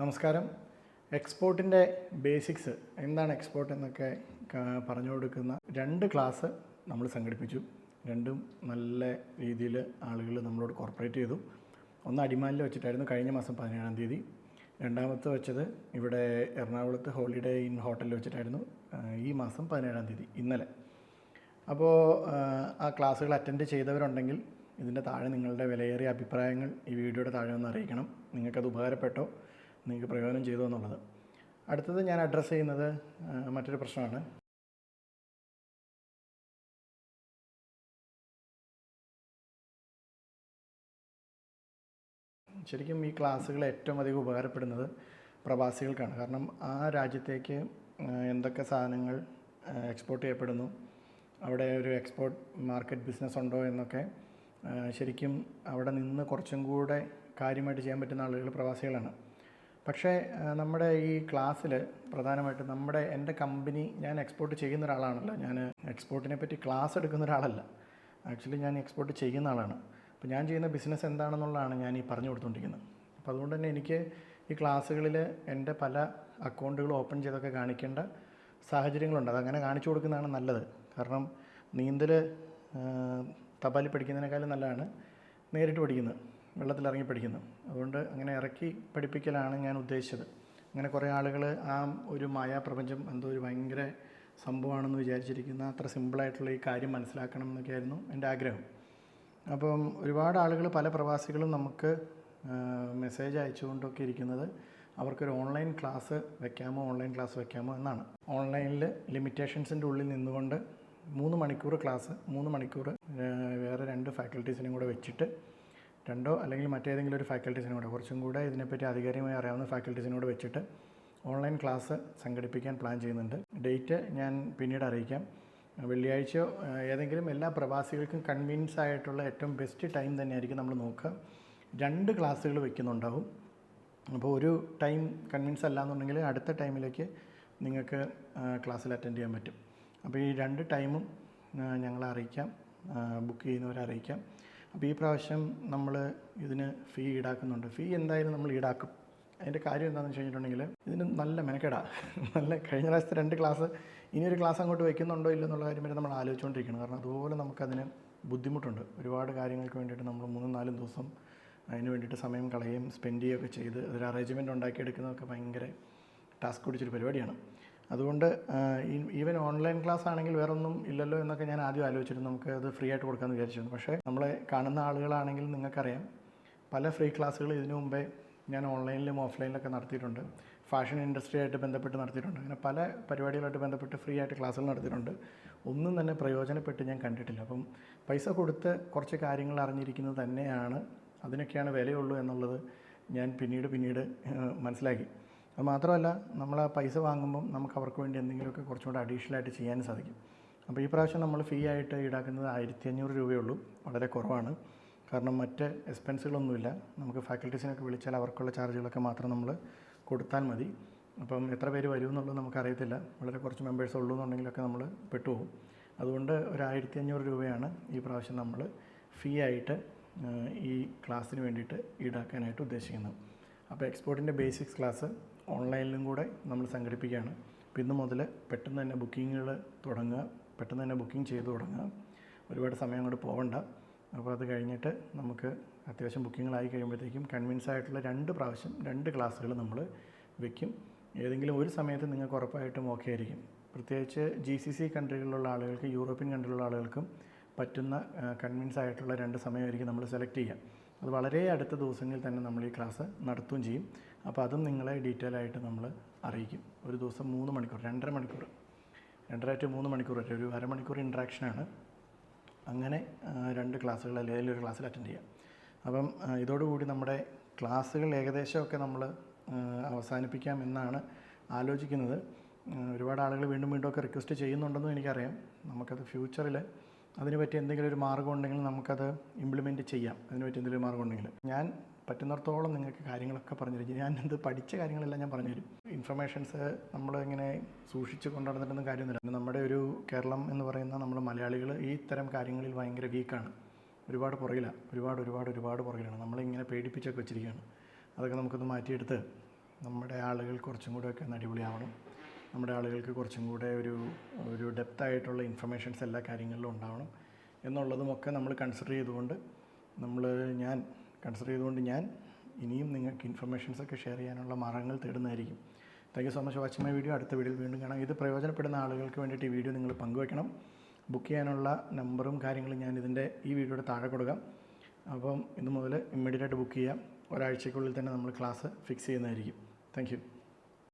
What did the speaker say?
നമസ്കാരം. എക്സ്പോർട്ടിന്റെ ബേസിക്സ് എന്താണ് എക്സ്പോർട്ട് എന്നൊക്കെ പറഞ്ഞു കൊടുക്കുന്ന രണ്ട് ക്ലാസ് നമ്മൾ സംഘടിപ്പിച്ചു. രണ്ടും നല്ല രീതിയിൽ ആളുകൾ നമ്മളോട് കോർപ്പറേറ്റ് ചെയ്തു. ഒന്ന് അടിമാലിൽ വെച്ചിട്ടായിരുന്നു കഴിഞ്ഞ മാസം പതിനേഴാം തീയതി. രണ്ടാമത്തെ വെച്ചത് ഇവിടെ എറണാകുളത്ത് ഹോളിഡേ ഇൻ ഹോട്ടലിൽ വെച്ചിട്ടായിരുന്നു ഈ മാസം പതിനേഴാം തീയതി ഇന്നലെ. അപ്പോൾ ആ ക്ലാസ്സുകൾ അറ്റൻഡ് ചെയ്തവരുണ്ടെങ്കിൽ ഇതിന്റെ താഴെ നിങ്ങളുടെ വിലയേറിയ അഭിപ്രായങ്ങൾ ഈ വീഡിയോയുടെ താഴെ ഒന്ന് അറിയിക്കണം. നിങ്ങൾക്കത് ഉപകാരപ്പെട്ടോ? നിങ്ങൾക്ക് പ്രയോജനം ചെയ്തു എന്നുള്ളത്. അടുത്തത് ഞാൻ അഡ്രസ്സ് ചെയ്യുന്നത് മറ്റൊരു പ്രശ്നമാണ്. ശരിക്കും ഈ ക്ലാസ്സുകൾ ഏറ്റവും അധികം ഉപകാരപ്പെടുന്നത് പ്രവാസികൾക്കാണ്. കാരണം ആ രാജ്യത്തേക്ക് എന്തൊക്കെ സാധനങ്ങൾ എക്സ്പോർട്ട് ചെയ്യപ്പെടുന്നു അവിടെ ഒരു എക്സ്പോർട്ട് മാർക്കറ്റ് ബിസിനസ് ഉണ്ടോ എന്നൊക്കെ ശരിക്കും അവിടെ നിന്ന് കുറച്ചും കൂടെ കാര്യമായിട്ട് ചെയ്യാൻ പറ്റുന്ന ആളുകൾ പ്രവാസികളാണ്. പക്ഷേ നമ്മുടെ ഈ ക്ലാസ്സിൽ പ്രധാനമായിട്ടും നമ്മുടെ എന്റെ കമ്പനി ഞാൻ എക്സ്പോർട്ട് ചെയ്യുന്ന ഒരാളാണല്ലോ. ഞാൻ എക്സ്പോർട്ടിനെ പറ്റി ക്ലാസ് എടുക്കുന്ന ഒരാളല്ല. ആക്ച്വലി ഞാൻ എക്സ്പോർട്ട് ചെയ്യുന്ന ആളാണ്. അപ്പോൾ ഞാൻ ചെയ്യുന്ന ബിസിനസ് എന്താണെന്നുള്ളതാണ് ഞാൻ ഈ പറഞ്ഞു കൊടുത്തുകൊണ്ടിരിക്കുന്നത് അപ്പോൾ അതുകൊണ്ട് തന്നെ എനിക്ക് ഈ ക്ലാസ്സുകളിൽ എന്റെ പല അക്കൗണ്ടുകൾ ഓപ്പൺ ചെയ്തൊക്കെ കാണിക്കേണ്ട സാഹചര്യങ്ങളുണ്ട്. അതങ്ങനെ കാണിച്ചു കൊടുക്കുന്നതാണ് നല്ലത്. കാരണം നീന്തൽ തപാലി പഠിക്കുന്നതിനേക്കാളും നല്ലതാണ് നേരിട്ട് പഠിക്കുന്നത്. വെള്ളത്തിലിറങ്ങി പഠിക്കുന്നു. അതുകൊണ്ട് അങ്ങനെ ഇറക്കി പഠിപ്പിക്കലാണ് ഞാൻ ഉദ്ദേശിച്ചത്. അങ്ങനെ കുറേ ആളുകൾ ആ ഒരു മായാപ്രപഞ്ചം എന്തോ ഒരു ഭയങ്കര സംഭവമാണെന്ന് വിചാരിച്ചിരിക്കുന്ന. അത്ര സിമ്പിളായിട്ടുള്ള ഈ കാര്യം മനസ്സിലാക്കണം എന്നൊക്കെയായിരുന്നു എന്റെ ആഗ്രഹം. അപ്പം ഒരുപാട് ആളുകൾ പല പ്രവാസികളും നമുക്ക് മെസ്സേജ് അയച്ചുകൊണ്ടൊക്കെ ഇരിക്കുന്നത് അവർക്കൊരു ഓൺലൈൻ ക്ലാസ് വെക്കാമോ ഓൺലൈൻ ക്ലാസ് വെക്കാമോ എന്നാണ്. ഓൺലൈനിൽ ലിമിറ്റേഷൻസിന്റെ ഉള്ളിൽ നിന്നുകൊണ്ട് മൂന്ന് മണിക്കൂർ ക്ലാസ് മൂന്ന് മണിക്കൂർ വേറെ രണ്ട് ഫാക്കൽറ്റീസിനും കൂടെ വെച്ചിട്ട് രണ്ടോ അല്ലെങ്കിൽ മറ്റേതെങ്കിലും ഒരു ഫാക്കൽറ്റീസിനോട് കുറച്ചും കൂടെ ഇതിനെപ്പറ്റി ആധികാരികമായി അറിയാവുന്ന ഫാക്കൽറ്റീസിനോട് വെച്ചിട്ട് ഓൺലൈൻ ക്ലാസ് സംഘടിപ്പിക്കാൻ പ്ലാൻ ചെയ്യുന്നുണ്ട്. ഡേറ്റ് ഞാൻ പിന്നീട് അറിയിക്കാം. വെള്ളിയാഴ്ചയോ ഏതെങ്കിലും എല്ലാ പ്രവാസികൾക്കും കൺവീൻസ് ആയിട്ടുള്ള ഏറ്റവും ബെസ്റ്റ് ടൈം തന്നെയായിരിക്കും നമ്മൾ നോക്കുക. രണ്ട് ക്ലാസ്സുകൾ വെക്കുന്നുണ്ടാവും. അപ്പോൾ ഒരു ടൈം കൺവീൻസ് അല്ല എന്നുണ്ടെങ്കിൽ അടുത്ത ടൈമിലേക്ക് നിങ്ങൾക്ക് ക്ലാസ്സിൽ അറ്റൻഡ് ചെയ്യാൻ പറ്റും. അപ്പോൾ ഈ രണ്ട് ടൈമും ഞങ്ങളെ അറിയിക്കാം. ബുക്ക് ചെയ്യുന്നവരെ അറിയിക്കാം. അപ്പോൾ ഈ പ്രാവശ്യം നമ്മൾ ഇതിന് ഫീ ഈടാക്കുന്നുണ്ട്. ഫീ എന്തായാലും നമ്മൾ ഈടാക്കും. അതിന്റെ കാര്യം എന്താണെന്ന് വെച്ച് കഴിഞ്ഞിട്ടുണ്ടെങ്കിൽ ഇതിന് നല്ല മെനക്കെടാ. നല്ല കഴിഞ്ഞ പ്രാവശ്യത്തെ രണ്ട് ക്ലാസ് ഇനി ഒരു ക്ലാസ് അങ്ങോട്ട് വെക്കുന്നുണ്ടോ ഇല്ല എന്നുള്ള കാര്യം വരെ നമ്മൾ ആലോചിച്ചുകൊണ്ടിരിക്കണം കാരണം അതുപോലെ നമുക്കതിന് ബുദ്ധിമുട്ടുണ്ട്. ഒരുപാട് കാര്യങ്ങൾക്ക് വേണ്ടിയിട്ട് നമ്മൾ മൂന്നും നാലും ദിവസം അതിന് വേണ്ടിയിട്ട് സമയം കളയുകയും സ്പെൻഡ് ചെയ്യുകയൊക്കെ ചെയ്ത് അതൊരു അറേഞ്ച്മെന്റ് ഉണ്ടാക്കിയെടുക്കുന്നതൊക്കെ ഭയങ്കര ടാസ്ക് പിടിച്ചൊരു പരിപാടിയാണ്. അതുകൊണ്ട് ഈവൻ ഓൺലൈൻ ക്ലാസ് ആണെങ്കിൽ വേറെ ഒന്നും ഇല്ലല്ലോ എന്നൊക്കെ ഞാൻ ആദ്യം ആലോചിച്ചിരുന്നു. നമുക്ക് അത് ഫ്രീ ആയിട്ട് കൊടുക്കാമെന്ന് വിചാരിച്ചിരുന്നു. പക്ഷേ നമ്മളെ കാണുന്ന ആളുകളാണെങ്കിൽ നിങ്ങൾക്കറിയാം പല ഫ്രീ ക്ലാസ്സുകൾ ഇതിനു മുമ്പേ ഞാൻ ഓൺലൈനിലും ഓഫ്ലൈനിലൊക്കെ നടത്തിയിട്ടുണ്ട്. ഫാഷൻ ഇൻഡസ്ട്രി ആയിട്ട് ബന്ധപ്പെട്ട് നടത്തിയിട്ടുണ്ട്. അങ്ങനെ പല പരിപാടികളായിട്ട് ബന്ധപ്പെട്ട് ഫ്രീ ആയിട്ട് ക്ലാസ്സുകൾ നടത്തിയിട്ടുണ്ട്. ഒന്നും തന്നെ പ്രയോജനപ്പെട്ട് ഞാൻ കണ്ടിട്ടില്ല. അപ്പം പൈസ കൊടുത്ത് കുറച്ച് കാര്യങ്ങൾ അറിഞ്ഞിരിക്കുന്നത് തന്നെയാണ് അതിനൊക്കെയാണ് വിലയുള്ളൂ എന്നുള്ളത് ഞാൻ പിന്നീട് പിന്നീട് മനസ്സിലാക്കി. അത് മാത്രമല്ല നമ്മൾ ആ പൈസ വാങ്ങുമ്പം നമുക്ക് അവർക്ക് വേണ്ടി എന്തെങ്കിലുമൊക്കെ കുറച്ചും കൂടെ അഡീഷണൽ ആയിട്ട് ചെയ്യാൻ സാധിക്കും. അപ്പോൾ ഈ പ്രാവശ്യം നമ്മൾ ഫീ ആയിട്ട് ഈടാക്കുന്നത് ആയിരത്തി അഞ്ഞൂറ് രൂപയുള്ളൂ വളരെ കുറവാണ്. കാരണം മറ്റ് എക്സ്പെൻസുകളൊന്നുമില്ല നമുക്ക് ഫാക്കൽറ്റീസിനൊക്കെ വിളിച്ചാൽ അവർക്കുള്ള ചാർജുകളൊക്കെ മാത്രം നമ്മൾ കൊടുത്താൽ മതി. അപ്പം എത്ര പേര് വരും എന്നുള്ളത് നമുക്കറിയത്തില്ല. വളരെ കുറച്ച് മെമ്പേഴ്സ് ഉള്ളൂ എന്നുണ്ടെങ്കിലൊക്കെ നമ്മൾ പെട്ടുപോകും. അതുകൊണ്ട് ഒരു ആയിരത്തി അഞ്ഞൂറ് രൂപയാണ് ഈ പ്രാവശ്യം നമ്മൾ ഫീ ആയിട്ട് ഈ ക്ലാസ്സിന് വേണ്ടിയിട്ട് ഈടാക്കാനായിട്ട് ഉദ്ദേശിക്കുന്നത്. അപ്പോൾ എക്സ്പോർട്ടിന്റെ ബേസിക്സ് ക്ലാസ് ഓൺലൈനിലും കൂടെ നമ്മൾ സംഘടിപ്പിക്കുകയാണ്. അപ്പോൾ ഇന്ന് മുതൽ പെട്ടെന്ന് തന്നെ ബുക്കിങ്ങുകൾ തുടങ്ങുക പെട്ടെന്ന് തന്നെ ബുക്കിംഗ് ചെയ്ത് തുടങ്ങുക. ഒരുപാട് സമയം അങ്ങോട്ട് പോകണ്ട അപ്പോൾ അത് കഴിഞ്ഞിട്ട് നമുക്ക് അത്യാവശ്യം ബുക്കിങ്ങുകളായി കഴിയുമ്പോഴത്തേക്കും കൺവിൻസ് ആയിട്ടുള്ള രണ്ട് പ്രാവശ്യം രണ്ട് ക്ലാസ്സുകൾ നമ്മൾ വെക്കും. ഏതെങ്കിലും ഒരു സമയത്ത് നിങ്ങൾക്ക് ഉറപ്പായിട്ടും ഓക്കെ ആയിരിക്കും. പ്രത്യേകിച്ച് ജി സി സി കൺട്രികളിലുള്ള ആളുകൾക്ക് യൂറോപ്യൻ കൺട്രിയിലുള്ള ആളുകൾക്കും പറ്റുന്ന കൺവിൻസ് ആയിട്ടുള്ള രണ്ട് സമയമായിരിക്കും നമ്മൾ സെലക്ട് ചെയ്യുക. അത് വളരെ അടുത്ത ദിവസങ്ങളിൽ തന്നെ നമ്മൾ ഈ ക്ലാസ് നടത്തുകയും ചെയ്യും. അപ്പോൾ അതും നിങ്ങളെ ഡീറ്റെയിൽ ആയിട്ട് നമ്മൾ അറിയിക്കും. ഒരു ദിവസം മൂന്ന് മണിക്കൂർ രണ്ടര മണിക്കൂർ. രണ്ടര ടു മൂന്ന് മണിക്കൂർ വരെ ഒരു അരമണിക്കൂർ ഇൻട്രാക്ഷനാണ് അങ്ങനെ രണ്ട് ക്ലാസ്സുകൾ അല്ലെങ്കിൽ ഒരു ക്ലാസ്സിൽ അറ്റൻഡ് ചെയ്യാം. അപ്പം ഇതോടുകൂടി നമ്മുടെ ക്ലാസ്സുകൾ ഏകദേശമൊക്കെ നമ്മൾ അവസാനിപ്പിക്കാം എന്നാണ് ആലോചിക്കുന്നത്. ഒരുപാട് ആളുകൾ വീണ്ടും വീണ്ടും ഒക്കെ റിക്വസ്റ്റ് ചെയ്യുന്നുണ്ടെന്നും എനിക്കറിയാം. നമുക്കത് ഫ്യൂച്ചറിൽ അതിന് പറ്റി എന്തെങ്കിലും ഒരു മാർഗം ഉണ്ടെങ്കിൽ നമുക്കത് ഇംപ്ലിമെന്റ് ചെയ്യാം. അതിന് പറ്റി എന്തെങ്കിലും മാർഗം ഉണ്ടെങ്കിൽ. ഞാൻ പറ്റുന്നിടത്തോളം നിങ്ങൾക്ക് കാര്യങ്ങളൊക്കെ പറഞ്ഞുതരും. ഞാൻ ഇത് പഠിച്ച കാര്യങ്ങളെല്ലാം ഞാൻ പറഞ്ഞുതരും. ഇൻഫർമേഷൻസ് നമ്മൾ ഇങ്ങനെ സൂക്ഷിച്ച് കൊണ്ടുനടന്നിട്ടൊന്നും കാര്യമൊന്നുമില്ല. നമ്മുടെ ഒരു കേരളം എന്ന് പറയുന്ന നമ്മൾ മലയാളികൾ ഈ തരം കാര്യങ്ങളിൽ ഭയങ്കര വീക്കാണ് ഒരുപാട് പുറകിലാണ് ഒരുപാട് ഒരുപാട് ഒരുപാട് പുറകിലാണ്. നമ്മളിങ്ങനെ പേടിപ്പിച്ചൊക്കെ വെച്ചിരിക്കുകയാണ്. അതൊക്കെ നമുക്കൊന്ന് മാറ്റിയെടുത്ത് നമ്മുടെ ആളുകൾ കുറച്ചും കൂടെയൊക്കെ ഒന്ന് അടിപൊളിയാവണം. നമ്മുടെ ആളുകൾക്ക് കുറച്ചും കൂടെ ഒരു ഒരു ഡെപ്തായിട്ടുള്ള ഇൻഫർമേഷൻസ് എല്ലാ കാര്യങ്ങളിലും ഉണ്ടാവണം. എന്നുള്ളതുമൊക്കെ നമ്മൾ കൺസിഡർ ചെയ്തുകൊണ്ട് നമ്മൾ ഞാൻ കൺസിഡർ ചെയ്തുകൊണ്ട് ഞാൻ ഇനിയും നിങ്ങൾക്ക് ഇൻഫർമേഷൻസ് ഒക്കെ ഷെയർ ചെയ്യാനുള്ള മാർഗങ്ങൾ തേടുന്നതായിരിക്കും. Thank you so much watching my video അടുത്ത വീഡിയോയിൽ വീണ്ടും കാണാം. ഇത് പ്രയോജനപ്പെടുന്ന ആളുകൾക്ക് വേണ്ടിയിട്ട് ഈ വീഡിയോ നിങ്ങൾ പങ്കുവെക്കണം ബുക്ക് ചെയ്യാനുള്ള നമ്പറും കാര്യങ്ങളും ഞാൻ ഇതിന്റെ ഈ വീഡിയോയുടെ താഴെ കൊടുക്കാം. അപ്പം ഇന്ന് മുതൽ ഇമ്മീഡിയറ്റ് ആയിട്ട് ബുക്ക് ചെയ്യാം. ഒരാഴ്ചയ്ക്കുള്ളിൽ തന്നെ നമ്മൾ ക്ലാസ് ഫിക്സ് ചെയ്യുന്നതായിരിക്കും. താങ്ക്